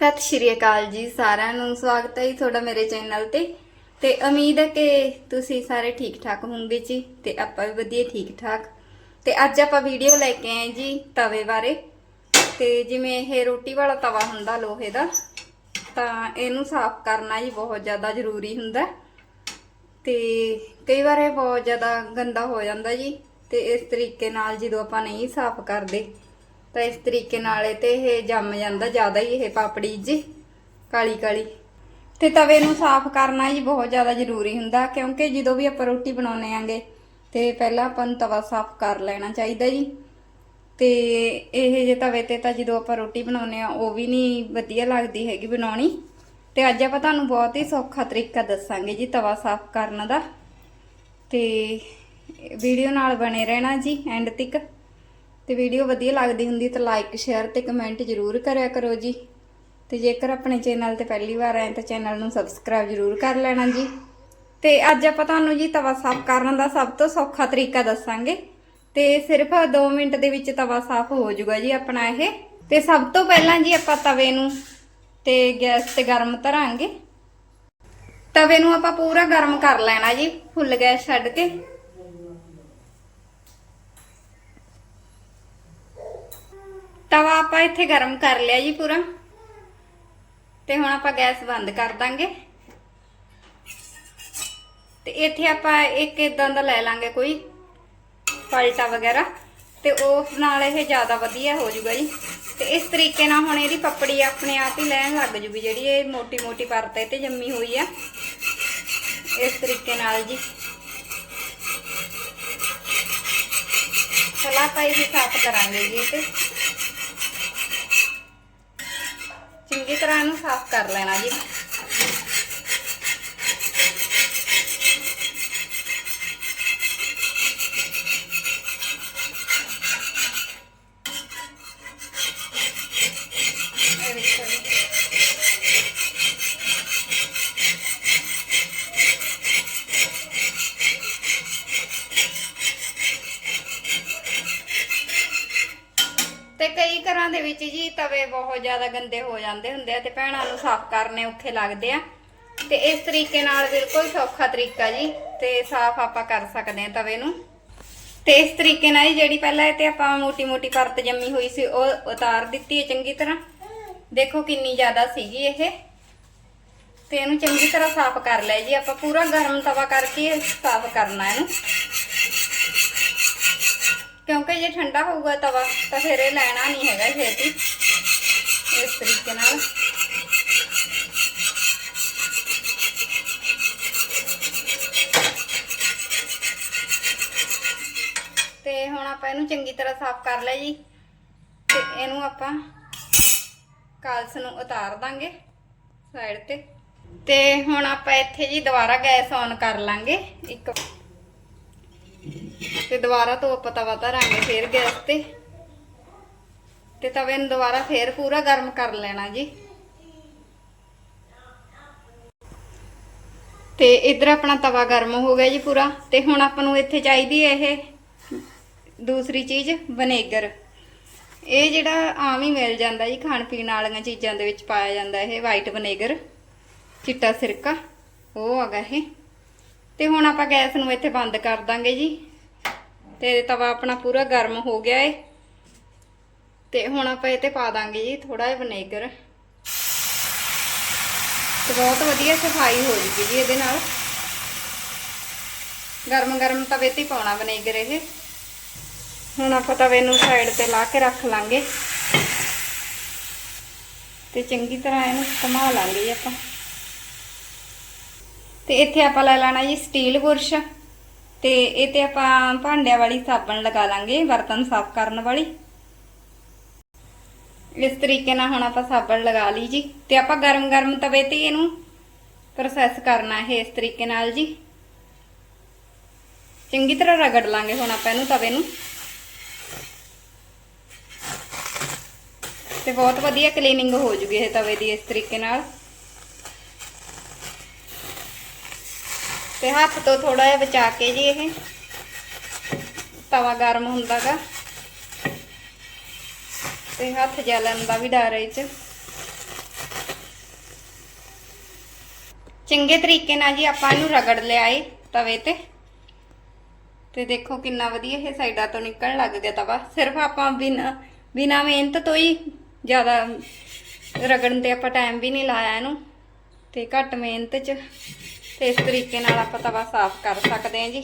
ਸਤਿ ਸ਼੍ਰੀ ਅਕਾਲ ਜੀ ਸਾਰਿਆਂ ਨੂੰ, ਸਵਾਗਤ ਹੈ ਜੀ ਤੁਹਾਡਾ ਮੇਰੇ ਚੈਨਲ ਤੇ। ਤੇ ਉਮੀਦ ਹੈ ਕਿ ਤੁਸੀਂ ਸਾਰੇ ਠੀਕ ਠਾਕ ਹੋਵੋਗੇ ਜੀ ਤੇ ਆਪਾਂ ਵੀ ਵਧੀਆ ਠੀਕ ਠਾਕ ਤੇ ਅੱਜ ਆਪਾਂ ਵੀਡੀਓ ਲੈ ਕੇ ਆਏ ਜੀ ਤਵੇ ਬਾਰੇ। ਤੇ ਜਿਵੇਂ ਇਹ ਰੋਟੀ ਵਾਲਾ ਤਵਾ ਹੁੰਦਾ ਲੋਹੇ ਦਾ, ਤਾਂ ਇਹਨੂੰ ਸਾਫ਼ ਕਰਨਾ ਜੀ ਬਹੁਤ ਜ਼ਿਆਦਾ ਜ਼ਰੂਰੀ ਹੁੰਦਾ। ਤੇ ਕਈ ਵਾਰ ਇਹ ਬਹੁਤ ਜ਼ਿਆਦਾ ਗੰਦਾ ਹੋ ਜਾਂਦਾ ਜੀ, ਤੇ ਇਸ ਤਰੀਕੇ ਨਾਲ ਜਦੋਂ ਆਪਾਂ ਨਹੀਂ ਸਾਫ਼ ਕਰਦੇ ਤਾਂ ਇਸ ਤਰੀਕੇ ਨਾਲ ਇਹ ਤੇ ਇਹ ਜੰਮ ਜਾਂਦਾ ਜ਼ਿਆਦਾ ਹੀ ਇਹ ਪਾਪੜੀ ਜੀ, ਕਾਲੀ ਕਾਲੀ। ਤੇ ਤਵੇ ਨੂੰ ਸਾਫ਼ ਕਰਨਾ ਜੀ ਬਹੁਤ ਜ਼ਿਆਦਾ ਜ਼ਰੂਰੀ ਹੁੰਦਾ, ਕਿਉਂਕਿ ਜਦੋਂ ਵੀ ਆਪਾਂ ਰੋਟੀ ਬਣਾਉਨੇ ਆਂਗੇ, ਤੇ ਪਹਿਲਾਂ ਆਪਾਂ ਨੂੰ ਤਵਾ ਸਾਫ਼ ਕਰ ਲੈਣਾ ਚਾਹੀਦਾ ਜੀ। ਤੇ ਇਹ ਜੇ ਤਵੇ ਤੇ ਤਾਂ ਜਦੋਂ ਆਪਾਂ ਰੋਟੀ ਬਣਾਉਨੇ ਆ, ਉਹ ਵੀ ਨਹੀਂ ਵਧੀਆ ਲੱਗਦੀ ਹੈਗੀ ਬਣਾਉਣੀ। ਤੇ ਅੱਜ ਆਪਾਂ ਤੁਹਾਨੂੰ ਬਹੁਤ ਹੀ ਸੌਖਾ ਤਰੀਕਾ ਦੱਸਾਂਗੇ ਜੀ ਤਵਾ ਸਾਫ਼ ਕਰਨ ਦਾ। ਤੇ ਵੀਡੀਓ ਨਾਲ ਬਣੇ ਰਹਿਣਾ ਜੀ, ਐਂਡ ਤੱਕ। ਤੇ ਵੀਡੀਓ ਵਧੀਆ ਲੱਗਦੀ ਹੁੰਦੀ ਤਾਂ ਲਾਈਕ ਸ਼ੇਅਰ ਤੇ ਕਮੈਂਟ ਜ਼ਰੂਰ ਕਰਿਆ ਕਰੋ ਜੀ। ਤੇ ਜੇਕਰ ਆਪਣੇ ਚੈਨਲ ਤੇ ਪਹਿਲੀ ਵਾਰ ਆਏ ਤਾਂ ਚੈਨਲ ਨੂੰ ਸਬਸਕ੍ਰਾਈਬ ਜ਼ਰੂਰ ਕਰ ਲੈਣਾ ਜੀ। ਤੇ ਅੱਜ ਆਪਾਂ ਤੁਹਾਨੂੰ ਜੀ ਤਵਾ ਸਾਫ਼ ਕਰਨ ਦਾ ਸਭ ਤੋਂ ਸੌਖਾ ਤਰੀਕਾ ਦੱਸਾਂਗੇ। ਤੇ ਸਿਰਫ 2 ਮਿੰਟ ਦੇ ਵਿੱਚ ਤਵਾ ਸਾਫ਼ ਹੋ ਜਾਊਗਾ ਜੀ ਆਪਣਾ ਇਹ। ਤੇ ਸਭ ਤੋਂ ਪਹਿਲਾਂ ਜੀ ਆਪਾਂ ਤਵੇ ਨੂੰ ਤੇ ਗੈਸ ਤੇ ਗਰਮ ਧਰਾਂਗੇ ਤਵੇ ਨੂੰ ਆਪਾਂ ਪੂਰਾ ਗਰਮ ਕਰ ਲੈਣਾ ਜੀ, ਫੁੱਲ ਗੈਸ ਛੱਡ ਕੇ। ਤਵਾ ਆਪਾਂ ਇੱਥੇ ਗਰਮ ਕਰ ਲਿਆ ਜੀ ਪੂਰਾ। ਤੇ ਹੁਣ ਆਪਾਂ ਗੈਸ ਬੰਦ ਕਰ ਦਾਂਗੇ। ਤੇ ਇੱਥੇ ਆਪਾਂ ਇੱਕ ਇਦਾਂ ਦਾ ਲੈ ਲਾਂਗੇ ਕੋਈ ਪਲਟਾ ਵਗੈਰਾ। ਤੇ ਉਸ ਨਾਲ ਇਹ ਜ਼ਿਆਦਾ ਵਧੀਆ ਹੋ ਜਾਊਗਾ ਜੀ। ਤੇ ਇਸ ਤਰੀਕੇ ਨਾਲ ਹੁਣ ਇਹਦੀ ਪਪੜੀ ਆਪਣੇ ਆਪ ਹੀ ਲੈਣ ਲੱਗ ਜੂਗੀ ਜਿਹੜੀ ਇਹ ਮੋਟੀ ਮੋਟੀ ਪਰਤ ਇਹ ਤੇ ਜੰਮੀ ਹੋਈ ਆ। ਇਸ ਤਰੀਕੇ ਨਾਲ ਜੀ। ਪਹਿਲਾਂ ਆਪਾਂ ਇਹ ਸਾਫ਼ ਕਰਾਂਗੇ ਜੀ ਤੇ ਚੰਗੀ ਤਰ੍ਹਾਂ ਇਹਨੂੰ ਸਾਫ਼ ਕਰ ਲੈਣਾ ਜੀ। ਵਿੱਚ ਜੀ ਤਵੇ ਬਹੁਤ ਜ਼ਿਆਦਾ ਗੰਦੇ ਹੋ ਜਾਂਦੇ ਹੁੰਦੇ ਆ ਤੇ ਭੈਣਾਂ ਨੂੰ ਸਾਫ਼ ਕਰਨੇ ਔਖੇ ਲੱਗਦੇ ਆ। ਤੇ ਇਸ ਤਰੀਕੇ ਨਾਲ ਬਿਲਕੁਲ ਸੌਖਾ ਤਰੀਕਾ ਜੀ ਤੇ ਸਾਫ਼ ਆਪਾਂ ਕਰ ਸਕਦੇ ਆ ਤਵੇ ਨੂੰ। ਤੇ ਇਸ ਤਰੀਕੇ ਨਾਲ ਜਿਹੜੀ ਪਹਿਲਾਂ ਤੇ ਆਪਾਂ ਮੋਟੀ ਮੋਟੀ ਪਰਤ ਜੰਮੀ ਹੋਈ ਸੀ, ਉਹ ਉਤਾਰ ਦਿੱਤੀ ਹੈ ਚੰਗੀ ਤਰ੍ਹਾਂ। ਦੇਖੋ ਕਿੰਨੀ ਜ਼ਿਆਦਾ ਸੀਗੀ ਇਹ। ਤੇ ਇਹਨੂੰ ਚੰਗੀ ਤਰ੍ਹਾਂ ਸਾਫ਼ ਕਰ ਲਿਆ ਜੀ। ਆਪਾਂ ਪੂਰਾ ਗਰਮ ਤਵਾ ਕਰਕੇ ਸਾਫ਼ ਕਰਨਾ ਇਹਨੂੰ। ਜੇ ਠੰਡਾ ਹੋਊਗਾ ਤਵਾ, ਤਾਂ ਫਿਰ ਇਹ ਲੈਣਾ ਨਹੀਂ ਹੈਗਾ ਛੇਤੀ। ਇਸ ਤਰੀਕੇ ਨਾਲ। ਤੇ ਹੁਣ ਆਪਾਂ ਇਹਨੂੰ ਚੰਗੀ ਤਰ੍ਹਾਂ ਸਾਫ਼ ਕਰ ਲਿਆ ਜੀ। ਤੇ ਇਹਨੂੰ ਆਪਾਂ ਕਾਲਸ ਨੂੰ ਉਤਾਰ ਦਾਂਗੇ ਸਾਈਡ ਤੇ। ਤੇ ਹੁਣ ਆਪਾਂ ਇੱਥੇ ਜੀ ਦੁਬਾਰਾ ਗੈਸ ਔਨ ਕਰ ਲਾਂਗੇ। ਇੱਕ ਤੇ ਦੁਬਾਰਾ ਤੋਂ ਆਪਾਂ ਤਵਾ ਧਰਾਂਗੇ ਫੇਰ ਗੈਸ ਤੇ। ਤੇ ਤਵੇ ਨੂੰ ਦੁਬਾਰਾ ਫੇਰ ਪੂਰਾ ਗਰਮ ਕਰ ਲੈਣਾ ਜੀ। ਤੇ ਇਧਰ ਆਪਣਾ ਤਵਾ ਗਰਮ ਹੋ ਗਿਆ ਜੀ ਪੂਰਾ। ਤੇ ਹੁਣ ਆਪਾਂ ਨੂੰ ਇੱਥੇ ਚਾਹੀਦੀ ਹੈ ਇਹ ਦੂਸਰੀ ਚੀਜ਼, ਵਨੇਗਰ। ਇਹ ਜਿਹੜਾ ਆਮ ਹੀ ਮਿਲ ਜਾਂਦਾ ਜੀ ਖਾਣ ਪੀਣ ਵਾਲੀਆਂ ਚੀਜ਼ਾਂ ਦੇ ਵਿੱਚ ਪਾਇਆ ਜਾਂਦਾ ਇਹ ਵਾਈਟ ਵਨੇਗਰ ਚਿੱਟਾ ਸਿਰਕਾ, ਉਹ ਹੈਗਾ ਇਹ। ਤੇ ਹੁਣ ਆਪਾਂ ਗੈਸ ਨੂੰ ਇੱਥੇ ਬੰਦ ਕਰ ਦਾਂਗੇ ਜੀ। ਤੇ ਤਵਾ ਆਪਣਾ ਪੂਰਾ ਗਰਮ ਹੋ ਗਿਆ ਏ। ਤੇ ਹੁਣ ਆਪਾਂ ਇਹ ਤੇ ਪਾ ਦਾਂਗੇ ਜੀ ਥੋੜਾ ਜਿਹਾ ਵਿਨੇਗਰ। ਤੇ ਬਹੁਤ ਵਧੀਆ ਸਫ਼ਾਈ ਹੋ ਜੂਗੀ ਜੀ ਇਹਦੇ ਨਾਲ। ਗਰਮ ਗਰਮ ਤਵੇ ਤੇ ਪਾਉਣਾ ਵਿਨੇਗਰ ਇਹ। ਹੁਣ ਆਪਾਂ ਤਵੇ ਨੂੰ ਸਾਈਡ ਤੇ ਲਾ ਕੇ ਰੱਖ ਲਾਂਗੇ। ਤੇ ਚੰਗੀ ਤਰ੍ਹਾਂ ਇਹਨੂੰ ਘੁਮਾ ਲਾਂਗੇ ਜੀ ਆਪਾਂ। ਤੇ ਇੱਥੇ ਆਪਾਂ ਲੈ ਲੈਣਾ ਜੀ ਸਟੀਲ ਬੁਰਸ਼। ਤੇ ਇਹ ਤੇ ਆਪਾਂ ਭਾਂਡਿਆਂ ਵਾਲੀ ਸਾਬਣ ਲਗਾ ਲਾਂਗੇ, ਬਰਤਨ ਸਾਫ਼ ਕਰਨ ਵਾਲੀ। ਇਸ ਤਰੀਕੇ ਨਾਲ ਹੁਣ ਆਪਾਂ ਸਾਬਣ ਲਗਾ ਲਈ ਜੀ। ਤੇ ਆਪਾਂ ਗਰਮ ਗਰਮ ਤਵੇ ਤੇ ਇਹਨੂੰ ਪ੍ਰੋਸੈਸ ਕਰਨਾ ਹੈ ਇਸ ਤਰੀਕੇ ਨਾਲ ਜੀ। ਚੰਗੀ ਤਰ੍ਹਾਂ ਰਗੜ ਲਾਂਗੇ ਹੁਣ ਆਪਾਂ ਇਹਨੂੰ ਤਵੇ ਨੂੰ। ਤੇ ਬਹੁਤ ਵਧੀਆ ਕਲੀਨਿੰਗ ਹੋ ਜੂਗੀ ਇਹ ਤਵੇ ਦੀ ਇਸ ਤਰੀਕੇ ਨਾਲ। ਤੇ ਹੱਥ ਤੋਂ ਥੋੜਾ ਜਿਹਾ ਬਚਾ ਕੇ ਜੀ ਇਹ। ਤਵਾ ਗਰਮ ਹੁੰਦਾਗਾ। ਤੇ ਹੱਥ ਜਲਣ ਦਾ ਵੀ ਡਰ ਹੈ ਇਹ ਚ। ਚੰਗੇ ਤਰੀਕੇ ਨਾਲ ਜੀ ਆਪਾਂ ਇਹਨੂੰ ਰਗੜ ਲਿਆਏ ਤਵੇ ਤੇ। ਤੇ ਦੇਖੋ ਕਿੰਨਾ ਵਧੀਆ ਇਹ ਸਾਈਡਾਂ ਤੋਂ ਨਿਕਲਣ ਲੱਗ ਗਿਆ ਤਵਾ। ਸਿਰਫ ਆਪਾਂ ਬਿਨਾ ਬਿਨਾ ਮਿਹਨਤ ਤੋਂ ਹੀ ਜ਼ਿਆਦਾ ਰਗੜਨ ਤੇ ਆਪਾਂ ਟਾਈਮ ਵੀ ਨਹੀਂ ਲਾਇਆ ਇਹਨੂੰ। ਤੇ ਘੱਟ ਮਿਹਨਤ 'ਚ ਤੇ ਇਸ ਤਰੀਕੇ ਨਾਲ ਆਪਾਂ ਤਵਾ ਸਾਫ਼ ਕਰ ਸਕਦੇ ਹਾਂ ਜੀ।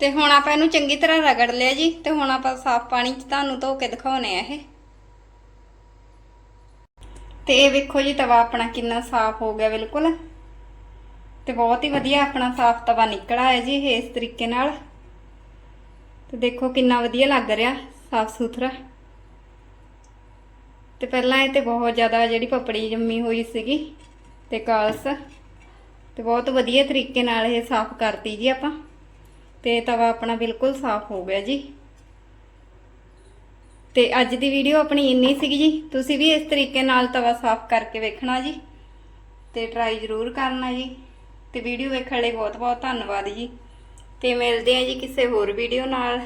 ਤੇ ਹੁਣ ਆਪਾਂ ਇਹਨੂੰ ਚੰਗੀ ਤਰ੍ਹਾਂ ਰਗੜ ਲਿਆ ਜੀ ਤੇ ਹੁਣ ਆਪਾਂ ਸਾਫ਼ ਪਾਣੀ 'ਚ ਤੁਹਾਨੂੰ ਧੋ ਕੇ ਦਿਖਾਉਣੇ ਆ ਇਹ। ਤੇ ਇਹ ਵੇਖੋ ਜੀ ਤਵਾ ਆਪਣਾ ਕਿੰਨਾ ਸਾਫ਼ ਹੋ ਗਿਆ ਬਿਲਕੁਲ। ਤੇ ਬਹੁਤ ਹੀ ਵਧੀਆ ਆਪਣਾ ਸਾਫ਼ ਤਵਾ ਨਿਕਲ ਆਇਆ ਜੀ ਇਸ ਤਰੀਕੇ ਨਾਲ। ਤੇ ਦੇਖੋ ਕਿੰਨਾ ਵਧੀਆ ਲੱਗ ਰਿਹਾ ਸਾਫ਼ ਸੁਥਰਾ। ਤੇ ਪਹਿਲਾਂ ਇਹ ਤੇ ਬਹੁਤ ਜ਼ਿਆਦਾ ਜਿਹੜੀ ਪਪੜੀ ਜੰਮੀ ਹੋਈ ਸੀਗੀ ਤੇ ਕਾਲਸ। ਤੇ ਬਹੁਤ ਵਧੀਆ ਤਰੀਕੇ ਨਾਲ ਇਹ ਸਾਫ਼ ਕਰਤੀ ਜੀ ਆਪਾਂ। ਤੇ ਤਵਾ ਆਪਣਾ ਬਿਲਕੁਲ ਸਾਫ਼ ਹੋ ਗਿਆ ਜੀ। ਤੇ ਅੱਜ ਦੀ ਵੀਡੀਓ ਆਪਣੀ ਇੰਨੀ ਸੀਗੀ ਜੀ। ਤੁਸੀਂ ਵੀ ਇਸ ਤਰੀਕੇ ਨਾਲ ਤਵਾ ਸਾਫ਼ ਕਰਕੇ ਵੇਖਣਾ ਜੀ। ਤੇ ਟਰਾਈ ਜ਼ਰੂਰ ਕਰਨਾ ਜੀ। ਤੇ ਵੀਡੀਓ ਵੇਖਣ ਲਈ ਬਹੁਤ ਬਹੁਤ ਧੰਨਵਾਦ ਜੀ। ਤੇ ਮਿਲਦੇ ਆ ਜੀ ਕਿਸੇ ਹੋਰ ਵੀਡੀਓ ਨਾਲ।